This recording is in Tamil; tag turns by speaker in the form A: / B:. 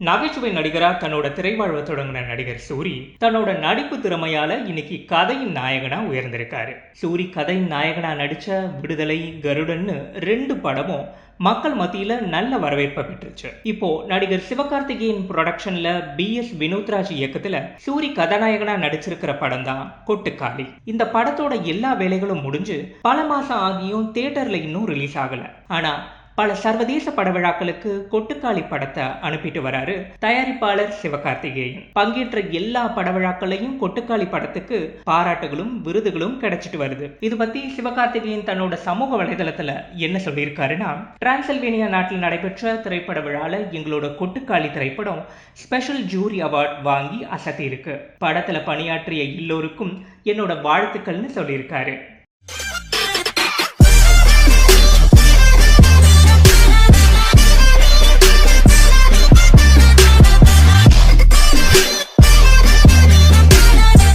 A: நகைச்சுவை நடிகரா தன்னோட திரைவாழ்வை தொடங்கின நடிகர் சூரி தன்னோட நடிப்பு திறமையால இன்னைக்கு கதையின் நாயகனா உயர்ந்திருக்காரு. சூரி கதையின் நாயகனா நடிச்ச விடுதலை கருடன்னு ரெண்டு படமும் மக்கள் மத்தியில நல்ல வரவேற்பை பெற்றுச்சு. இப்போ நடிகர் சிவகார்த்திகேயன் ப்ரொடக்ஷன்ல பி எஸ் வினோத்ராஜ் இயக்கத்துல சூரி கதாநாயகனா நடிச்சிருக்கிற படம் தான் கொட்டுக்காளி. இந்த படத்தோட எல்லா வேலைகளும் முடிஞ்சு பல மாசம் ஆகியும் தியேட்டர்ல இன்னும் ரிலீஸ் ஆகல. ஆனா பல சர்வதேச பட விழாக்களுக்கு கொட்டுக்காளி படத்தை அனுப்பிட்டு வராரு தயாரிப்பாளர் சிவகார்த்திகேயன். பங்கேற்ற எல்லா பட விழாக்களையும் கொட்டுக்காளி படத்துக்கு பாராட்டுகளும் விருதுகளும் கிடைச்சிட்டு வருது. இது பத்தி சிவகார்த்திகேயன் தன்னோட சமூக வலைதளத்துல என்ன சொல்லியிருக்காருன்னா டிரான்சல்வேனியா நாட்டில் நடைபெற்ற திரைப்பட விழால எங்களோட கொட்டுக்காளி திரைப்படம் ஸ்பெஷல் ஜூரி அவார்ட் வாங்கி அசத்தி இருக்கு படத்துல பணியாற்றிய எல்லோருக்கும் என்னோட வாழ்த்துக்கள்னு சொல்லியிருக்காரு.